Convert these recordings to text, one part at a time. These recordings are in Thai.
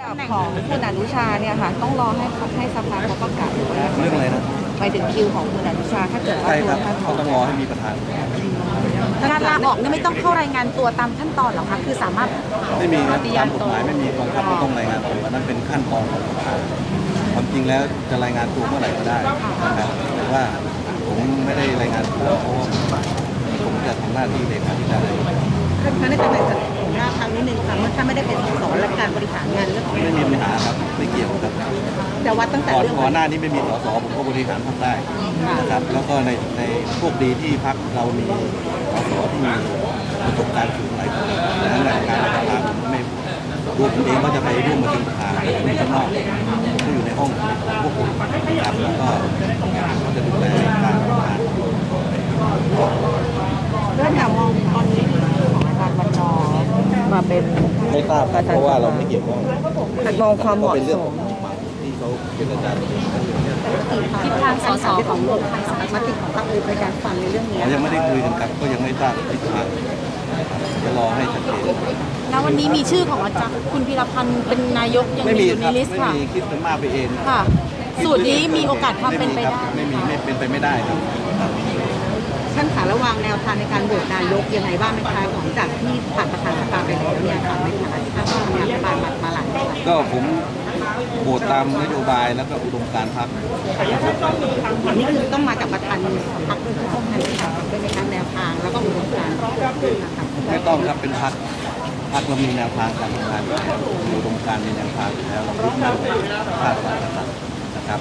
ดับของคุณอนุชาเนี่ยค่ะ ต้องรอให้ให้สภาเขาประกาศหรือว่าเรื่องอะไรนะไปถึงคิวของคุณอนุชาถ้าเกิดว่าใช่ตัควรับท่านเขาต้องรอให้มีประธานการลาออกนี่ไม่ต้องเข้ารายงานตัวตามขั้นตอนหรอคะคือสามารถไม่มีครับตามกฎหมายไม่มีกองทัพก็ต้องรายงานตัวอันนั้นเป็นขั้นตอนของประธานความจริงแล้วจะรายงานตัวเมื่อไหร่ก็ได้นะครับแต่ว่าผมไม่ได้รายงานตัวเพราะว่าผมจะทำหน้าที่เลขาธิการนายกท่านท่านได้แต่ในขอ งหน้าครั้งนิดนึงค่ะเมื่อท่านไม่ได้เป็นสสและการบริหารงานเรื่องของไม่มีปัญหาครับไม่เกี่ยวครับแต่ว่าตั้งแต่ก่อนเรื่องก่อนหน้านี้ไม่มีสสผมก็บริหารพรรคได้นะครับ แล้วก็ในในโชคดีที่พรรคเรามีสสที่มีประสบการณ์สูงหลายคนดังนั้นในการประธานผมไม่ตัวผมเองก็จะไปร่วมประชุมประธานอยู่ข้างนอกผมก็อยู่ในห้องพวกผมนะครับแล้วก็ก็จะดูแลการประธาน เรื่องถามมองตอนนี้มีชื่อของอาจารย์วันนอร์มา เป็นไม่ทราบครับเพราะว่าเราไม่เกี่ยวข้องมองความเหก็มาะเป็นสเรื่องมของฝั่งที่เขาเจรจากันเองทิศทางสสของรวมไทยสร้างมติของพรรคอื่นในการฟังในเรื่องนี้เรายังไม่ได้คุยกันครับก็ยังไม่ทราบทิศทางจะรอให้ชัดเจนแล้ววันนี้มีชื่อของอาจารย์คุณพีรพันธ์เป็นนายกยังไม่มีมีอยู่คในรับลิสต์ไม่ค่ะมีคิดจะมากไปเองค่ะ สูตรนี้มีโอกาสความเป็นไปได้ ไม่มีไม่เป็นไปไม่ได้ครับ ท่านขาระวางแนวทางในการโหวตนายกยังไงบ้างไหมคะหลังจากที่ผ่านประธานสภาไปแล้วเนี่ยค่ะในฐานะที่ท่านทำงานรัฐบาลมามาหลายปีก็ผมโหวตตามนโยบายแล้วก็อุดมการณ์พรรคอันนี้คือต้องมาจากประธานพรรคด้วยทุกท่านนะคะด้วยในการแนวทางแล้วก็อุดมการณ์นะคะไม่ต้องครับเป็นพรรคพรรคเรามีแนวทางการทำงานอยู่แล้วมีอุดมการณ์มีแนวทางอยู่แล้วเรายึดมั่นในชาติศาสตร์นะครับ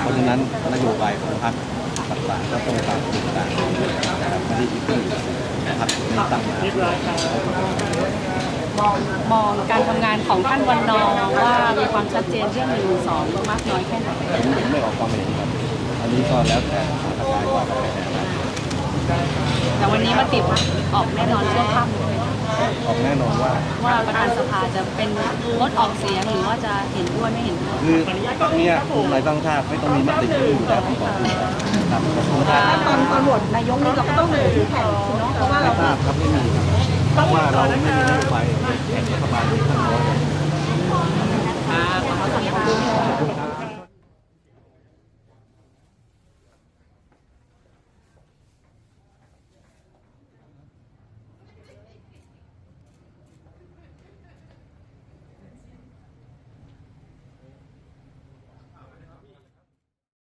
เพราะฉะนั้นนโยบายของพรรค ต่างๆก็ต้องตามอุดมการณ์นะครับไม่ได้ยึดมั่นพรรคนี้ตั้งมา มองมองการทำงานของท่านวันนอร์ว่ามีความชัดเจนเรื่องหนึ่งสองมากน้อยแค่ไหนผมผมไม่ออกความเห็นครับ อันนี้ก็แล้วแต่สถานการณ์ว่ากันไปในอนาคตแต่วันนี้มติพักออกแน่นอนช่วงค่ำ ออกแน่นอนว่าว่าประธานสภาจะเป็นงดออกเสียงหรือว่าจะเห็นด้วยไม่เห็นด้วยคือพรรคเนี้ยกลุ่มไรตั้งชาติไม่ต้องมีมติอยู่แล้วทั้งสองกลุ่มครับกระทรวงการตอนตอนโหวตนายกนี่เราก็ต้องดูที่แข่งเนาะเพราะว่าไม่เราทราบครับไม่มีครับเพราะว่าเราไม่มีนโยบายแข่งรัฐบาลที่ข้างน้อย